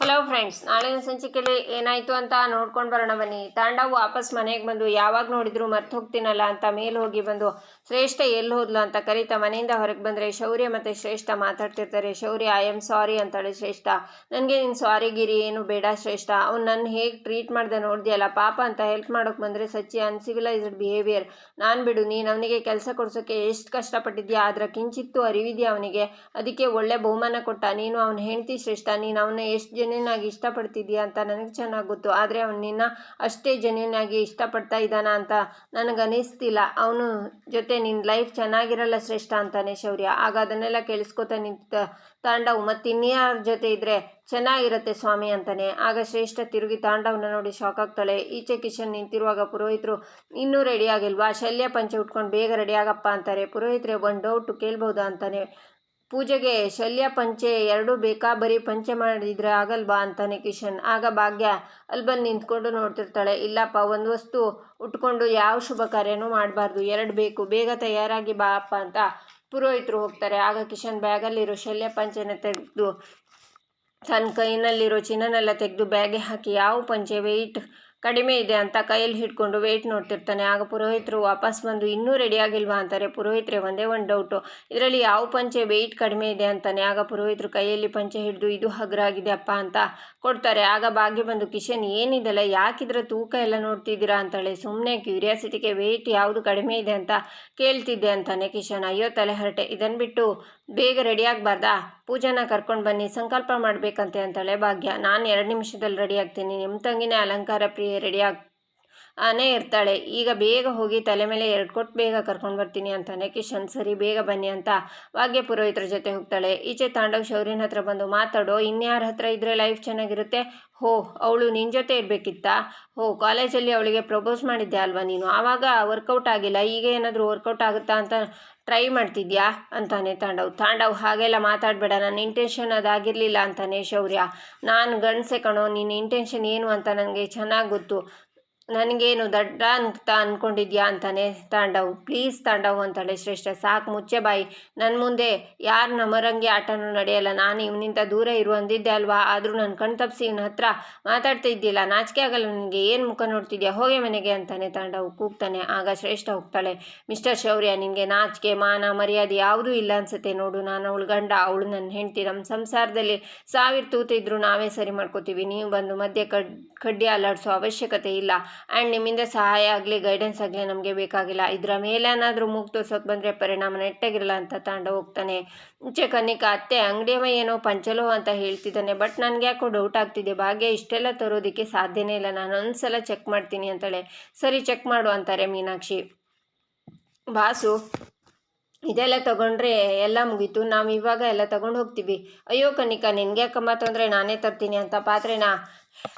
Hello friends ನಾಳಿನ ಸಂಚಿಕೆಯಲ್ಲಿ ಏನಾಯ್ತು ಅಂತ ನೋಡ್ಕೊಂಡು ಬರೋಣ ಬನ್ನಿ. ತಾಂಡವ್ ವಾಪಸ್ ಮನೆಗೆ ಬಂದು ಯಾವಾಗ ನೋಡಿದ್ರು ಮರ್ತು ಹೋಗ್ತೀನಲ್ಲ ಅಂತ ಮೇಲೆ ಹೋಗಿ ಬಂದು, ಶ್ರೇಷ್ಠ ಎಲ್ಲಿ ಹೋದ್ಲು ಅಂತ ಕರೀತಾ ಮನೆಯಿಂದ ಹೊರಗೆ ಬಂದರೆ ಶೌರ್ಯ ಮತ್ತು ಶ್ರೇಷ್ಠ ಮಾತಾಡ್ತಿರ್ತಾರೆ. ಶೌರ್ಯ ಐ ಆಮ್ ಸಾರಿ ಅಂತಾಳೆ ಶ್ರೇಷ್ಠ. ನನಗೆ ನೀನು ಸಾರಿ ಗಿರಿ, ಏನು ಬೇಡ ಶ್ರೇಷ್ಠ. ಅವ್ನು ನನ್ನ ಹೇಗೆ ಟ್ರೀಟ್ ಮಾಡ್ದೆ ನೋಡಿದೆಯಲ್ಲ, ಪಾಪ ಅಂತ ಹೆಲ್ಪ್ ಮಾಡೋಕೆ ಬಂದರೆ ಸಚ್ಚಿ ಅನ್ಸಿವಿಲೈಸ್ಡ್ ಬಿಹೇವಿಯರ್ ನಾನು ಬಿಡು, ನೀನು ಅವನಿಗೆ ಕೆಲಸ ಕೊಡ್ಸೋಕ್ಕೆ ಎಷ್ಟು ಕಷ್ಟಪಟ್ಟಿದ್ಯಾ ಅದರ ಕಿಂಚಿತ್ತು ಅರಿವಿದೆಯಾ ಅವನಿಗೆ? ಅದಕ್ಕೆ ಒಳ್ಳೆ ಬಹುಮಾನ ಕೊಟ್ಟ. ನೀನು ಅವನ ಹೆಂಡತಿ ಶ್ರೇಷ್ಠ, ನೀನು ಅವನ ಎಷ್ಟು ಜೆನ್ಯೂನ್ ಆಗಿ ಇಷ್ಟಪಡ್ತಿದ್ಯಾ ಅಂತ ನನಗೆ ಚೆನ್ನಾಗಿ ಗೊತ್ತು. ಆದರೆ ಅವನು ನಿನ್ನ ಅಷ್ಟೇ ಜನನಾಗಿ ಇಷ್ಟಪಡ್ತಾ ಇದ್ದಾನ ಅಂತ ನನಗೆ ಅನಿಸ್ತಿಲ್ಲ. ಅವನು ಜೊತೆ ನಿನ್ನ ಲೈಫ್ ಚೆನ್ನಾಗಿರಲ್ಲ ಶ್ರೇಷ್ಠ ಅಂತಾನೆ ಶೌರ್ಯ. ಆಗ ಅದನ್ನೆಲ್ಲ ಕೇಳಿಸ್ಕೊತಾ ನಿಂತ ತಾಂಡವ್ ಮತ್ತು ಇನ್ಯಾರ ಜೊತೆ ಇದ್ರೆ ಚೆನ್ನಾಗಿರುತ್ತೆ ಸ್ವಾಮಿ ಅಂತಾನೆ. ಆಗ ಶ್ರೇಷ್ಠ ತಿರುಗಿ ತಾಂಡವ್ನ ನೋಡಿ ಶಾಕ್ ಆಗ್ತಾಳೆ. ಈಚೆ ಕಿಶನ್ ನಿಂತಿರುವಾಗ ಪುರೋಹಿತರು, ಇನ್ನೂ ರೆಡಿ ಆಗಿಲ್ವಾ? ಶಲ್ಯ ಪಂಚೆ ಉಟ್ಕೊಂಡು ಬೇಗ ರೆಡಿ ಆಗಪ್ಪ ಅಂತಾರೆ. ಪುರೋಹಿತರೆ, ಒಂದು ಡೌಟು ಕೇಳ್ಬೋದಾ? ಅಂತಾನೆ. ಪೂಜೆಗೆ ಶಲ್ಯ ಪಂಚೆ ಎರಡೂ ಬೇಕಾ? ಬರೀ ಪಂಚೆ ಮಾಡಿದ್ರೆ ಆಗಲ್ವಾ? ಅಂತಾನೆ ಕಿಶನ್. ಆಗ ಭಾಗ್ಯ ಅಲ್ಲಿ ಬಂದು ನಿಂತ್ಕೊಂಡು ನೋಡ್ತಿರ್ತಾಳೆ. ಇಲ್ಲಪ್ಪ, ಒಂದು ವಸ್ತು ಉಟ್ಕೊಂಡು ಯಾವ ಶುಭ ಕಾರ್ಯನೂ ಮಾಡಬಾರ್ದು. ಎರಡು ಬೇಕು. ಬೇಗ ತಯಾರಾಗಿ ಬಾ ಅಪ್ಪ ಅಂತ ಪುರೋಹಿತರು ಹೋಗ್ತಾರೆ. ಆಗ ಕಿಶನ್ ಬ್ಯಾಗಲ್ಲಿರೋ ಶಲ್ಯ ಪಂಚೆನ ತೆಗೆದು ತನ್ನ ಕೈನಲ್ಲಿರೋ ಚಿನ್ನನೆಲ್ಲ ತೆಗೆದು ಬ್ಯಾಗೆ ಹಾಕಿ ಯಾವ ಪಂಚೆ? ವೆಯ್ಟ್ ಕಡಿಮೆ ಇದೆ ಅಂತ ಕೈಯಲ್ಲಿ ಹಿಡ್ಕೊಂಡು ವೆಯ್ಟ್ ನೋಡ್ತಿರ್ತಾನೆ. ಆಗ ಪುರೋಹಿತರು ವಾಪಸ್ ಬಂದು, ಇನ್ನೂ ರೆಡಿ ಆಗಿಲ್ವಾ? ಅಂತಾರೆ. ಪುರೋಹಿತರೆ, ಒಂದೇ ಒಂದು ಡೌಟು ಇದರಲ್ಲಿ ಯಾವ ಪಂಚೆ ವೆಯ್ಟ್ ಕಡಿಮೆ ಇದೆ? ಅಂತಾನೆ. ಆಗ ಪುರೋಹಿತರು ಕೈಯಲ್ಲಿ ಪಂಚೆ ಹಿಡಿದು, ಇದು ಹಗರಾಗಿದೆ ಅಪ್ಪ ಅಂತ ಕೊಡ್ತಾರೆ. ಆಗ ಭಾಗ್ಯ ಬಂದು, ಕಿಶನ್, ಏನಿದೆಲ್ಲ? ಯಾಕಿದ್ರೆ ತೂಕ ಎಲ್ಲ ನೋಡ್ತಿದ್ದೀರಾ? ಅಂತಾಳೆ. ಸುಮ್ಮನೆ ಕ್ಯೂರಿಯಾಸಿಟಿಗೆ ವೆಯ್ಟ್ ಯಾವುದು ಕಡಿಮೆ ಇದೆ ಅಂತ ಕೇಳ್ತಿದ್ದೆ ಅಂತಾನೆ ಕಿಶನ್. ಅಯ್ಯೋ, ತಲೆ ಹರಟೆ. ಇದನ್ನು ಬಿಟ್ಟು ಬೇಗ ರೆಡಿ ಆಗಬಾರ್ದಾ ಪೂಜಾನ ಕರ್ಕೊಂಡು ಬನ್ನಿ, ಸಂಕಲ್ಪ ಮಾಡಬೇಕಂತೆ ಅಂತಾಳೆ ಭಾಗ್ಯ. ನಾನು ಎರಡು ನಿಮಿಷದಲ್ಲಿ ರೆಡಿ ಆಗ್ತೀನಿ ನಿಮ್ಮ ತಂಗಿನೇ ಅಲಂಕಾರ ಪ್ರಿಯ ರೆಡಿ ಆಗ್ ಆನೇ ಇರ್ತಾಳೆ. ಈಗ ಬೇಗ ಹೋಗಿ ತಲೆ ಮೇಲೆ ಎರಡು ಕೊಟ್ಟು ಬೇಗ ಕರ್ಕೊಂಡು ಬರ್ತೀನಿ ಅಂತಾನೆ ಕಿಶನ್. ಸರಿ, ಬೇಗ ಬನ್ನಿ ಅಂತ ವಾಗ್ಯ ಪುರೋಹಿತರ ಜೊತೆ ಹೋಗ್ತಾಳೆ. ಈಚೆ ತಾಂಡವ್ ಶೌರ್ಯನ ಹತ್ರ ಬಂದು ಮಾತಾಡೋ, ಇನ್ಯಾರ ಹತ್ರ ಇದ್ರೆ ಲೈಫ್ ಚೆನ್ನಾಗಿರುತ್ತೆ? ಹೋ, ಅವಳು ನಿನ್ನ ಜೊತೆ ಇರಬೇಕಿತ್ತಾ? ಹೋ ಕಾಲೇಜಲ್ಲಿ ಅವಳಿಗೆ ಪ್ರಪೋಸ್ ಮಾಡಿದ್ದೆ ಅಲ್ವಾ ನೀನು? ಆವಾಗ ವರ್ಕೌಟ್ ಆಗಿಲ್ಲ, ಈಗ ಏನಾದರೂ ವರ್ಕೌಟ್ ಆಗುತ್ತಾ ಅಂತ ಟ್ರೈ ಮಾಡ್ತಿದ್ಯಾ? ಅಂತಾನೆ ತಾಂಡವ್. ತಾಂಡವ್, ಹಾಗೆಲ್ಲ ಮಾತಾಡಬೇಡ, ನನ್ನ ಇಂಟೆನ್ಷನ್ ಅದಾಗಿರಲಿಲ್ಲ ಅಂತಾನೆ ಶೌರ್ಯ. ನಾನು ಗಂಡಸೆ ಕಣೋ ನಿನ್ನ ಇಂಟೆನ್ಷನ್ ಏನು ಅಂತ ನನಗೆ ಚೆನ್ನಾಗಿ ಗೊತ್ತು. ನನಗೇನು ದಡ್ಡ ಅಂತ ಅಂದ್ಕೊಂಡಿದ್ಯಾ ಅಂತಾನೆ ತಾಂಡವ್. ಪ್ಲೀಸ್ ತಾಂಡವ್ ಅಂತಾಳೆ ಶ್ರೇಷ್ಠ, ಸಾಕು ಮುಚ್ಚೆ ಬಾಯಿ. ನನ್ನ ಮುಂದೆ ಯಾರು ನಮರಂಗೆ ಆಟನೂ ನಡೆಯಲ್ಲ. ನಾನು ಇವನಿಂದ ದೂರ ಇರು ಅಂದಿದ್ದೆ ಅಲ್ವಾ? ಆದರೂ ನನ್ನ ಕಣ್ ತಪ್ಪಿಸಿ ಇವನ ಹತ್ರ ಮಾತಾಡ್ತಾ ಇದ್ದಿಲ್ಲ ನಾಚಿಕೆ ಆಗಲ್ಲ ನನಗೆ. ಏನು ಮುಖ ನೋಡ್ತಿದ್ಯಾ? ಹೋಗೆ ಮನೆಗೆ ಅಂತಾನೆ ತಾಂಡವ್ ಕೂಗ್ತಾನೆ. ಆಗ ಶ್ರೇಷ್ಠ ಹೋಗ್ತಾಳೆ. ಮಿಸ್ಟರ್ ಶೌರ್ಯ, ನಿನಗೆ ನಾಚಿಕೆ, ಮಾನ, ಮರ್ಯಾದೆ ಯಾವುದೂ ಇಲ್ಲ ಅನ್ಸುತ್ತೆ ನೋಡು. ನಾನು ಅವಳು ಗಂಡ, ಅವಳು ನನ್ನ ಹೆಂಡ್ತಿ. ನಮ್ಮ ಸಂಸಾರದಲ್ಲಿ ಸಾವಿರ ತೂತಿದ್ರು ನಾವೇ ಸರಿ ಮಾಡ್ಕೋತೀವಿ. ನೀವು ಬಂದು ಮಧ್ಯೆ ಕಡ್, ಕಡ್ಡಿ ಅಲ್ಲಾಡಿಸೋ ಅವಶ್ಯಕತೆ ಇಲ್ಲ. ಆ್ಯಂಡ್ ನಿಮ್ಮಿಂದ ಸಹಾಯ ಆಗಲಿ ಗೈಡೆನ್ಸ್ ಆಗಲಿ ನಮಗೆ ಬೇಕಾಗಿಲ್ಲ. ಇದರ ಮೇಲೇನಾದರೂ ಮೂಗು ತೋರ್ಸೋಕೆ ಬಂದರೆ ಪರಿಣಾಮ ನೆಟ್ಟಾಗಿರಲ್ಲ ಅಂತ ತಾಂಡ ಹೋಗ್ತಾನೆ. ಮುಂಚೆ ಕನ್ನಿಕ, ಅತ್ತೆ ಅಂಗಡಿಯವ ಏನೋ ಪಂಚಲೋ ಅಂತ ಹೇಳ್ತಿದ್ದಾನೆ, ಬಟ್ ನನಗೆ ಯಾಕೋ ಡೌಟ್ ಆಗ್ತಿದೆ. ಭಾಗ್ಯ ಇಷ್ಟೆಲ್ಲ ತರೋದಕ್ಕೆ ಸಾಧ್ಯನೇ ಇಲ್ಲ. ನಾನು ಒಂದ್ಸಲ ಚೆಕ್ ಮಾಡ್ತೀನಿ ಅಂತಾಳೆ. ಸರಿ ಚೆಕ್ ಮಾಡು ಅಂತಾರೆ ಮೀನಾಕ್ಷಿ. ಬಾಸು, ಇದೆಲ್ಲ ತಗೊಂಡ್ರೆ ಎಲ್ಲ ಮುಗೀತು. ನಾವು ಇವಾಗ ಎಲ್ಲ ತಗೊಂಡು ಹೋಗ್ತೀವಿ. ಅಯ್ಯೋ ಕನಿಕ ನಿನಗೆ ಯಾಕಮ್ಮ ತೊಂದರೆ? ನಾನೇ ತರ್ತೀನಿ ಅಂತ ಪಾತ್ರೆನ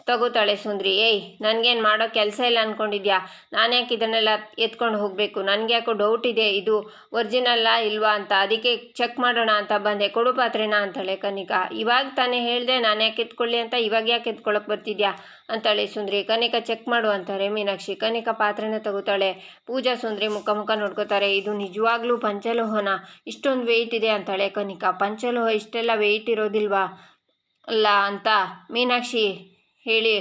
ತಗೋತಾಳೆ ಸುಂದ್ರಿ. ಏಯ್, ನನಗೇನು ಮಾಡೋ ಕೆಲಸ ಇಲ್ಲ ಅಂದ್ಕೊಂಡಿದ್ಯಾ ನಾನು ಯಾಕೆ ಇದನ್ನೆಲ್ಲ ಎತ್ಕೊಂಡು ಹೋಗಬೇಕು? ನನಗೆ ಯಾಕೋ ಡೌಟ್ ಇದೆ ಇದು ಒರಿಜಿನಲ್ಲ ಇಲ್ವಾ ಅಂತ. ಅದಕ್ಕೆ ಚೆಕ್ ಮಾಡೋಣ ಅಂತ ಬಂದೆ. ಕೊಡು ಪಾತ್ರೆನ ಅಂತಾಳೆ ಕನಿಕಾ. ಇವಾಗ ತಾನೇ ಹೇಳಿದೆ ನಾನು ಯಾಕೆ ಎತ್ಕೊಳ್ಳಿ ಅಂತ. ಇವಾಗ ಯಾಕೆ ಎತ್ಕೊಳಕ್ಕೆ ಬರ್ತಿದ್ಯಾ? ಅಂತಾಳೆ ಸುಂದ್ರಿ. ಕನಿಕಾ ಚೆಕ್ ಮಾಡು ಅಂತಾರೆ ಮೀನಾಕ್ಷಿ. ಕನಿಕಾ ಪಾತ್ರೆನ ತಗೋತಾಳೆ. ಪೂಜಾ ಸುಂದ್ರಿ ಮುಖ ಮುಖ ನೋಡ್ಕೋತಾರೆ. ಇದು ನಿಜವಾಗ್ಲೂ ಪಂಚಲೋಹನ? ಇಷ್ಟೊಂದು ವೆಯ್ಟ್ ಇದೆ ಅಂತಾಳೆ ಕನಿಕಾ. ಪಂಚಲೋಹ ಇಷ್ಟೆಲ್ಲ ವೆಯ್ಟ್ ಇರೋದಿಲ್ವಾ? ಅಲ್ಲ ಅಂತ ಮೀನಾಕ್ಷಿ ಹೇಳಿ.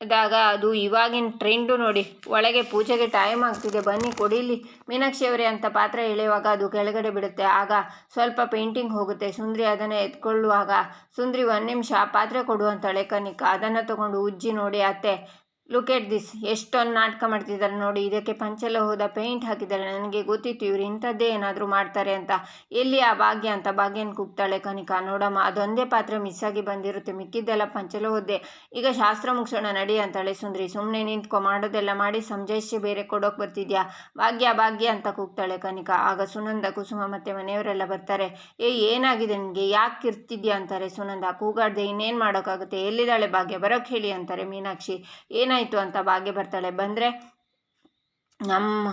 ದಾಗ ಅದು ಇವಾಗಿನ ಟ್ರೆಂಡು ನೋಡಿ. ಒಳಗೆ ಪೂಜೆಗೆ ಟೈಮ್ ಆಗ್ತಿದೆ. ಬನ್ನಿ, ಕೊಡಿಲಿ. ಮೀನಾಕ್ಷಿ ಅವರೇ ಅಂತ ಪಾತ್ರೆ ಎಳೆಯುವಾಗ ಅದು ಕೆಳಗಡೆ ಬಿಡುತ್ತೆ. ಆಗ ಸ್ವಲ್ಪ ಪೇಂಟಿಂಗ್ ಹೋಗುತ್ತೆ. ಸುಂದ್ರಿ ಅದನ್ನು ಎತ್ಕೊಳ್ಳುವಾಗ ಸುಂದ್ರಿ ಒಂದು ನಿಮಿಷ ಪಾತ್ರೆ ಕೊಡು ಅಂತಾಳೆ ಕನಿಕ. ಅದನ್ನು ತಗೊಂಡು ಉಜ್ಜಿ ನೋಡಿ ಅತ್ತೆ. ಲುಕ್ ಎಟ್ ದಿಸ್ ಎಷ್ಟೊಂದು ನಾಟಕ ಮಾಡ್ತಿದ್ದಾರೆ ನೋಡಿ. ಇದಕ್ಕೆ ಪಂಚಲೋಹದ ಪೇಂಟ್ ಹಾಕಿದ್ದಾರೆ. ನನಗೆ ಗೊತ್ತಿತ್ತು ಇವ್ರು ಇಂಥದ್ದೇ ಏನಾದರೂ ಮಾಡ್ತಾರೆ ಅಂತ. ಎಲ್ಲಿ ಆ ಭಾಗ್ಯ ಅಂತ? ಭಾಗ್ಯನ ಕೂಗ್ತಾಳೆ ಕನಿಕ. ನೋಡಮ್ಮ, ಅದೊಂದೇ ಪಾತ್ರೆ ಮಿಸ್ ಆಗಿ ಬಂದಿರುತ್ತೆ. ಮಿಕ್ಕಿದ್ದೆಲ್ಲ ಪಂಚಲೋಹದ್ದೇ. ಈಗ ಶಾಸ್ತ್ರ ಮುಗಿಸೋಣ, ನಡಿ ಅಂತಾಳೆ ಸುಂದ್ರಿ. ಸುಮ್ಮನೆ ನಿಂತ್ಕೊ, ಮಾಡೋದೆಲ್ಲ ಮಾಡಿ ಸಂಜಯಿಸಿ ಬೇರೆ ಕೊಡೋಕೆ ಬರ್ತಿದ್ಯಾ? ಭಾಗ್ಯ ಭಾಗ್ಯ ಅಂತ ಕೂಗ್ತಾಳೆ ಕನಿಕ. ಆಗ ಸುನಂದ, ಕುಸುಮ ಮತ್ತೆ ಮನೆಯವರೆಲ್ಲ ಬರ್ತಾರೆ. ಏ, ಏನಾಗಿದೆ ನನಗೆ? ಯಾಕೆ ಇರ್ತಿದ್ಯಾ ಅಂತಾರೆ ಸುನಂದ. ಕೂಗಾಡ್ದೆ ಇನ್ನೇನು ಮಾಡೋಕ್ಕಾಗುತ್ತೆ? ಎಲ್ಲಿದ್ದಾಳೆ ಭಾಗ್ಯ? ಬರೋಕ್ಕೆ ಹೇಳಿ ಅಂತಾರೆ ಮೀನಾಕ್ಷಿ. ಏನಾಯ್ತು? ಅಂತ ಭಾಗ್ಯ ಬರ್ತಾಳೆ. ಬಂದರೆ ನಮ್ಮ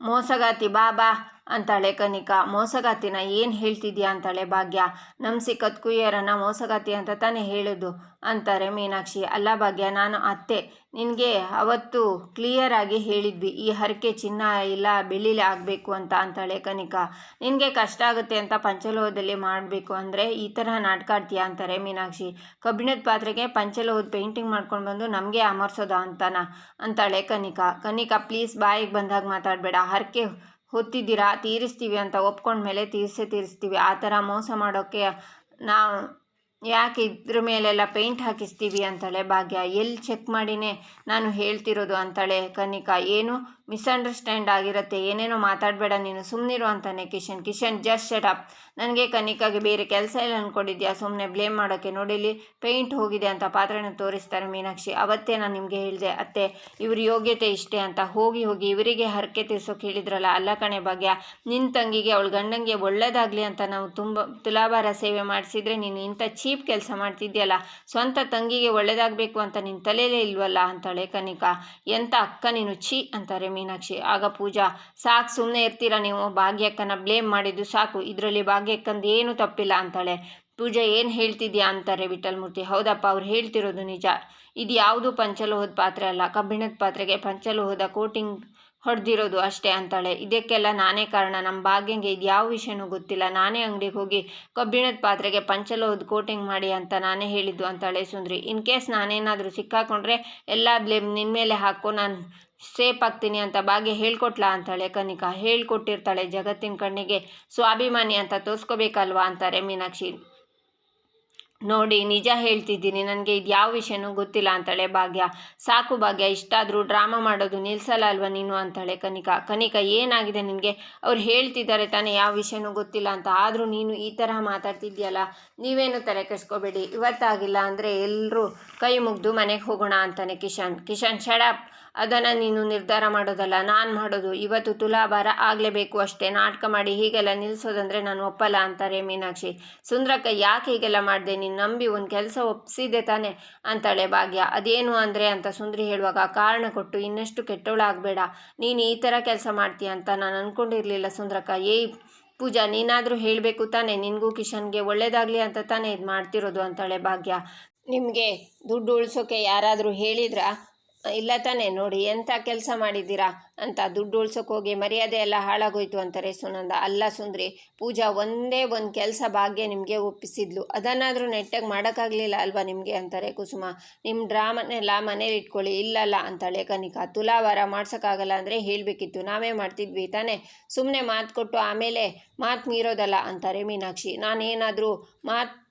ಮೋಸಗಾತಿ ಬಾಬಾ ಅಂತಾಳೆ ಕನಿಕಾ. ಮೋಸಗಾತಿನ ಏನು ಹೇಳ್ತಿದ್ಯಾ ಅಂತಾಳೆ ಭಾಗ್ಯ. ನಮ್ಮ ಸಿಕ್ಕದ ಕುಯ್ಯರನ್ನ ಮೋಸಗಾತಿ ಅಂತ ತಾನೇ ಹೇಳೋದು ಅಂತಾರೆ ಮೀನಾಕ್ಷಿ. ಅಲ್ಲ ಭಾಗ್ಯ, ನಾನು ಅತ್ತೆ. ನಿನಗೆ ಅವತ್ತು ಕ್ಲಿಯರ್ ಆಗಿ ಹೇಳಿದ್ವಿ. ಈ ಹರಕೆ ಚಿನ್ನ ಇಲ್ಲ, ಬೆಳ್ಳಿಲಿ ಆಗಬೇಕು ಅಂತ ಅಂತಾಳೆ ಕನಿಕಾ. ನಿನಗೆ ಕಷ್ಟ ಆಗುತ್ತೆ ಅಂತ ಪಂಚಲೋಹದಲ್ಲಿ ಮಾಡಬೇಕು ಅಂದರೆ ಈ ಥರ ಆಡ್ತೀಯಾ ಅಂತಾರೆ ಮೀನಾಕ್ಷಿ. ಕಬ್ಬಿಣದ ಪಾತ್ರೆಗೆ ಪಂಚಲೋಹದ ಪೇಂಟಿಂಗ್ ಮಾಡ್ಕೊಂಡು ಬಂದು ನಮಗೆ ಅಮರ್ಸೋದ ಅಂತಾನ? ಅಂತಾಳೆ ಕನಿಕಾ. ಕನಿಕಾ ಪ್ಲೀಸ್ ಬಾಯಿಗೆ ಬಂದಾಗ ಮಾತಾಡಬೇಡ. ಹರಕೆ ಹೊತ್ತಿದ್ದೀರಾ? ತೀರಿಸ್ತೀವಿ ಅಂತ ಒಪ್ಕೊಂಡ ಮೇಲೆ ತೀರಿಸೇ ತೀರಿಸ್ತೀವಿ. ಆ ಥರ ಮೋಸ ಮಾಡೋಕ್ಕೆ ನಾವು ಯಾಕೆ ಇದ್ರ ಮೇಲೆಲ್ಲ ಪೇಂಟ್ ಹಾಕಿಸ್ತೀವಿ ಅಂತಾಳೆ ಭಾಗ್ಯ. ಎಲ್ಲಿ ಚೆಕ್ ಮಾಡಿನೇ ನಾನು ಹೇಳ್ತಿರೋದು ಅಂತಾಳೆ ಕನಿಕಾ ಏನು? ಮಿಸ್ಅಂಡರ್ಸ್ಟ್ಯಾಂಡ್ ಆಗಿರುತ್ತೆ, ಏನೇನೋ ಮಾತಾಡಬೇಡ ನೀನು ಸುಮ್ಮನಿರು ಅಂತಾನೆ Kishan. Kishan just shut up ನನಗೆ ಕನಿಕಾಗೆ ಬೇರೆ ಕೆಲಸ ಇಲ್ಲ ಅಂದ್ಕೊಂಡಿದ್ಯಾ ಸುಮ್ಮನೆ ಬ್ಲೇಮ್ ಮಾಡೋಕ್ಕೆ ನೋಡಿಲಿ ಪೇಂಟ್ ಹೋಗಿದೆ ಅಂತ ಪಾತ್ರನ ತೋರಿಸ್ತಾರೆ ಮೀನಾಕ್ಷಿ. ಅವತ್ತೇ ನಾನು ನಿಮಗೆ ಹೇಳಿದೆ, ಅತ್ತೆ, ಇವ್ರ ಯೋಗ್ಯತೆ ಇಷ್ಟೇ ಅಂತ. ಹೋಗಿ ಹೋಗಿ ಇವರಿಗೆ ಹರಕೆ ತೀರ್ಸೋಕೆ ಹೇಳಿದ್ರಲ್ಲ, ಅಲ್ಲ ಕಣೆ ಭಾಗ್ಯ ನಿನ್ನ ತಂಗಿಗೆ ಅವಳು ಗಂಡಂಗೆ ಒಳ್ಳೇದಾಗಲಿ ಅಂತ ನಾವು ತುಂಬ ತುಲಾಭಾರ ಸೇವೆ ಮಾಡಿಸಿದ್ರೆ ನೀನು ಇಂಥ ಚೀಪ್ ಕೆಲಸ ಮಾಡ್ತಿದ್ಯಲ್ಲ, ಸ್ವಂತ ತಂಗಿಗೆ ಒಳ್ಳೇದಾಗಬೇಕು ಅಂತ ನಿನ್ನ ತಲೆಯಲ್ಲೇ ಇಲ್ವಲ್ಲ ಅಂತಾಳೆ ಕನಿಕಾ. ಎಂಥ ಅಕ್ಕ ನೀನು ಛೀ ಅಂತಾರೆ ಮೀನಾಕ್ಷಿ, ಆಗ ಪೂಜಾ, ಸಾಕು ಸುಮ್ಮನೆ ಇರ್ತೀರ ನೀವು. ಭಾಗ್ಯಕ್ಕನ ಬ್ಲೇಮ್ ಮಾಡಿದ್ದು ಸಾಕು. ಇದರಲ್ಲಿ ಭಾಗ್ಯಕ್ಕಂದು ಏನೂ ತಪ್ಪಿಲ್ಲ ಅಂತಾಳೆ. ಪೂಜಾ, ಏನು ಹೇಳ್ತಿದ್ಯಾ? ಅಂತಾರೆ ವಿಠಲ್ಮೂರ್ತಿ. ಹೌದಪ್ಪ, ಅವ್ರು ಹೇಳ್ತಿರೋದು ನಿಜ. ಇದು ಯಾವುದು ಪಂಚಲೋಹದ ಪಾತ್ರೆ ಅಲ್ಲ. ಕಬ್ಬಿಣದ ಪಾತ್ರೆಗೆ ಪಂಚಲೋಹದ ಕೋಟಿಂಗ್ ಹೊಡೆದಿರೋದು ಅಷ್ಟೇ ಅಂತಾಳೆ. ಇದಕ್ಕೆಲ್ಲ ನಾನೇ ಕಾರಣ. ನಮ್ಮ ಭಾಗ್ಯಂಗೆ ಇದು ಯಾವ ವಿಷಯನೂ ಗೊತ್ತಿಲ್ಲ. ನಾನೇ ಅಂಗಡಿಗೆ ಹೋಗಿ ಕಬ್ಬಿಣದ ಪಾತ್ರೆಗೆ ಪಂಚಲೋಹದ ಕೋಟಿಂಗ್ ಮಾಡಿ ಅಂತ ನಾನೇ ಹೇಳಿದ್ದು ಅಂತಾಳೆ ಸುಂದ್ರಿ. ಇನ್ ಕೇಸ್ ನಾನೇನಾದರೂ ಸಿಕ್ಕಾಕೊಂಡ್ರೆ, ಎಲ್ಲ ಬ್ಲೇಮ್ ನಿನ್ನ ಮೇಲೆ ಹಾಕೋ. ನಾನು ಸೇಫ್ ಆಗ್ತೀನಿ ಅಂತ ಭಾಗ್ಯ ಹೇಳ್ಕೊಟ್ಲಾ ಅಂತಾಳೆ ಕನಿಕಾ. ಹೇಳ್ಕೊಟ್ಟಿರ್ತಾಳೆ ಜಗತ್ತಿನ ಕಣ್ಣಿಗೆ. ಸ್ವಾಭಿಮಾನಿ ಅಂತ ತೋರಿಸ್ಕೋಬೇಕಲ್ವಾ ಅಂತಾರೆ ಮೀನಾಕ್ಷಿ. ನೋಡಿ, ನಿಜ ಹೇಳ್ತಿದ್ದೀನಿ. ನನಗೆ ಇದು ಯಾವ ವಿಷಯನೂ ಗೊತ್ತಿಲ್ಲ ಅಂತಾಳೆ ಭಾಗ್ಯ. ಸಾಕು ಭಾಗ್ಯ, ಇಷ್ಟಾದರೂ ಡ್ರಾಮಾ ಮಾಡೋದು ನಿಲ್ಸಲ್ಲ ಅಲ್ವಾ ನೀನು ಅಂತಾಳೆ ಕನಿಕಾ. ಕನಿಕಾ, ಏನಾಗಿದೆ ನಿನಗೆ? ಅವ್ರು ಹೇಳ್ತಿದ್ದಾರೆ ತಾನೇ ಯಾವ ವಿಷಯನೂ ಗೊತ್ತಿಲ್ಲ ಅಂತ. ಆದರೂ ನೀನು ಈ ಥರ ಮಾತಾಡ್ತಿದ್ಯಲ್ಲ, ನೀವೇನು ತಲೆ ಕೆಡಿಸ್ಕೋಬೇಡಿ. ಇವತ್ತಾಗಿಲ್ಲ ಅಂದರೆ ಎಲ್ಲರೂ ಕೈ ಮುಗ್ದು ಮನೆಗೆ ಹೋಗೋಣ ಅಂತಾನೆ ಕಿಶನ್. ಕಿಶನ್ ಶಡಪ್ ಅದನ್ನು ನೀನು ನಿರ್ಧಾರ ಮಾಡೋದಲ್ಲ, ನಾನು ಮಾಡೋದು. ಇವತ್ತು ತುಲಾಭಾರ ಆಗಲೇಬೇಕು ಅಷ್ಟೇ. ನಾಟಕ ಮಾಡಿ ಹೀಗೆಲ್ಲ ನಿಲ್ಲಿಸೋದಂದ್ರೆ ನಾನು ಒಪ್ಪಲ್ಲ ಅಂತಾರೆ ಮೀನಾಕ್ಷಿ. ಸುಂದ್ರಕ್ಕ, ಯಾಕೆ ಹೀಗೆಲ್ಲ ಮಾಡಿದೆ ನೀನು? ನಂಬಿ ಒಂದು ಕೆಲಸ ಒಪ್ಪಿಸಿದೆ ತಾನೆ ಅಂತಾಳೆ ಭಾಗ್ಯ. ಅದೇನು ಅಂದರೆ ಅಂತ ಸುಂದರಿ ಹೇಳುವಾಗ, ಕಾರಣ ಕೊಟ್ಟು ಇನ್ನಷ್ಟು ಕೆಟ್ಟವಳಾಗಬೇಡ. ನೀನು ಈ ಥರ ಕೆಲಸ ಮಾಡ್ತೀಯ ಅಂತ ನಾನು ಅಂದ್ಕೊಂಡಿರಲಿಲ್ಲ ಸುಂದ್ರಕ್ಕ. ಏಯ್ ಪೂಜಾ, ನೀನಾದರೂ ಹೇಳಬೇಕು ತಾನೆ. ನಿನಗೂ ಕಿಶನ್ಗೆ ಒಳ್ಳೇದಾಗಲಿ ಅಂತ ತಾನೇ ಇದು ಮಾಡ್ತಿರೋದು ಅಂತಾಳೆ ಭಾಗ್ಯ. ನಿಮಗೆ ದುಡ್ಡು ಉಳಿಸೋಕೆ ಯಾರಾದರೂ ಹೇಳಿದ್ರಾ? ಇಲ್ಲ ತಾನೇ, ನೋಡಿ ಎಂಥ ಕೆಲಸ ಮಾಡಿದ್ದೀರಾ ಅಂತ ದುಡ್ಡು ಉಳ್ಸೋಕೆ ಹೋಗಿ ಮರ್ಯಾದೆ ಎಲ್ಲ ಹಾಳಾಗೋಯ್ತು ಅಂತಾರೆ ಸುನಂದ. ಅಲ್ಲ ಸುಂದ್ರಿ, ಪೂಜಾ ಒಂದೇ ಒಂದು ಕೆಲಸ ಭಾಗ್ಯ ನಿಮಗೆ ಒಪ್ಪಿಸಿದ್ಲು. ಅದನ್ನಾದರೂ ನೆಟ್ಟಾಗಿ ಮಾಡೋಕ್ಕಾಗಲಿಲ್ಲ ಅಲ್ವಾ ನಿಮಗೆ ಅಂತಾರೆ ಕುಸುಮ. ನಿಮ್ಮ ಡ್ರಾಮನೆಲ್ಲ ಮನೇಲಿ ಇಟ್ಕೊಳ್ಳಿ, ಇಲ್ಲಲ್ಲ ಅಂತಾಳೆ ಕನಿಕಾ. ತುಲಾವಾರ ಮಾಡ್ಸೋಕ್ಕಾಗಲ್ಲ ಅಂದರೆ ಹೇಳಬೇಕಿತ್ತು, ನಾವೇ ಮಾಡ್ತಿದ್ವಿ ತಾನೇ. ಸುಮ್ಮನೆ ಮಾತು ಕೊಟ್ಟು ಆಮೇಲೆ ಮಾತು ಮೀರೋದಲ್ಲ ಅಂತಾರೆ ಮೀನಾಕ್ಷಿ. ನಾನೇನಾದರೂ ಮಾತು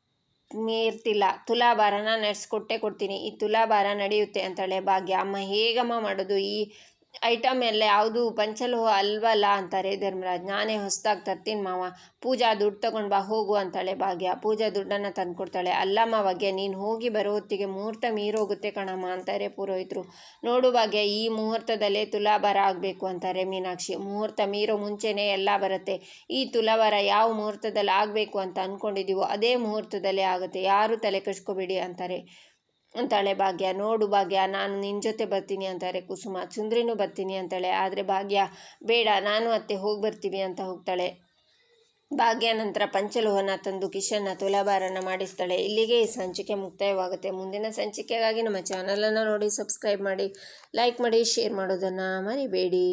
ಮೀರ್ತಿಲ್ಲ ತುಲಾಭಾರನ ನಡೆಸ್ಕೊಟ್ಟೆ ಕೊಡ್ತೀನಿ. ಈ ತುಲಾಭಾರ ನಡೆಯುತ್ತೆ ಅಂತಾಳೆ ಭಾಗ್ಯ. ಅಮ್ಮ ಹೇಗಮ್ಮ ಮಾಡೋದು? ಈ ಐಟಮ್ ಎಲ್ಲ ಯಾವುದು ಪಂಚಲೋಹ ಅಲ್ವಲ್ಲ ಅಂತಾರೆ ಧರ್ಮರಾಜ್. ನಾನೇ ಹೊಸ್ದಾಗಿ ತರ್ತೀನಿ ಮಾವ. ಪೂಜಾ ದುಡ್ಡು ತಗೊಂಡು ಬಾ, ಹೋಗು ಅಂತಾಳೆ ಭಾಗ್ಯ. ಪೂಜಾ ದುಡ್ಡನ್ನು ತಂದುಕೊಡ್ತಾಳೆ. ಅಲ್ಲಮ್ಮ ಭಾಗ್ಯ, ನೀನು ಹೋಗಿ ಬರೋ ಹೊತ್ತಿಗೆ ಮುಹೂರ್ತ ಮೀರೋಗುತ್ತೆ ಕಣಮ್ಮ ಅಂತಾರೆ ಪುರೋಹಿತರು. ನೋಡು ಭಾಗ್ಯ, ಈ ಮುಹೂರ್ತದಲ್ಲೇ ತುಲಾಭಾರ ಆಗಬೇಕು ಅಂತಾರೆ ಮೀನಾಕ್ಷಿ. ಮುಹೂರ್ತ ಮೀರೋ ಮುಂಚೆನೇ ಎಲ್ಲ ಬರುತ್ತೆ. ಈ ತುಲಾಭಾರ ಯಾವ ಮುಹೂರ್ತದಲ್ಲಿ ಆಗಬೇಕು ಅಂತ ಅಂದ್ಕೊಂಡಿದ್ದೀವೋ ಅದೇ ಮುಹೂರ್ತದಲ್ಲೇ ಆಗುತ್ತೆ. ಯಾರು ತಲೆ ಕೆಡ್ಸ್ಕೊಬೇಡಿ ಅಂತಾರೆ. ಅಂತಾಳೆ, ಭಾಗ್ಯ, ನೋಡು ಭಾಗ್ಯ, ನಾನು ನಿನ್ನ ಜೊತೆ ಬರ್ತೀನಿ ಅಂತಾರೆ ಕುಸುಮ. ಚುಂದ್ರಿನೂ ಬರ್ತೀನಿ ಅಂತಾಳೆ. ಆದರೆ ಭಾಗ್ಯ, ಬೇಡ, ನಾನು ಅತ್ತೆ ಹೋಗಿ ಬರ್ತೀವಿ ಅಂತ ಹೋಗ್ತಾಳೆ. ಭಾಗ್ಯ ನಂತರ ಪಂಚಲೋಹನ ತಂದು ಕಿಶನ್ನ ತುಲಾಭಾರನ ಮಾಡಿಸ್ತಾಳೆ. ಇಲ್ಲಿಗೆ ಈ ಸಂಚಿಕೆ ಮುಕ್ತಾಯವಾಗುತ್ತೆ. ಮುಂದಿನ ಸಂಚಿಕೆಗಾಗಿ ನಮ್ಮ ಚಾನಲನ್ನು ನೋಡಿ ಸಬ್ಸ್ಕ್ರೈಬ್ ಮಾಡಿ ಲೈಕ್ ಮಾಡಿ ಶೇರ್ ಮಾಡೋದನ್ನು ಮರಿಬೇಡಿ.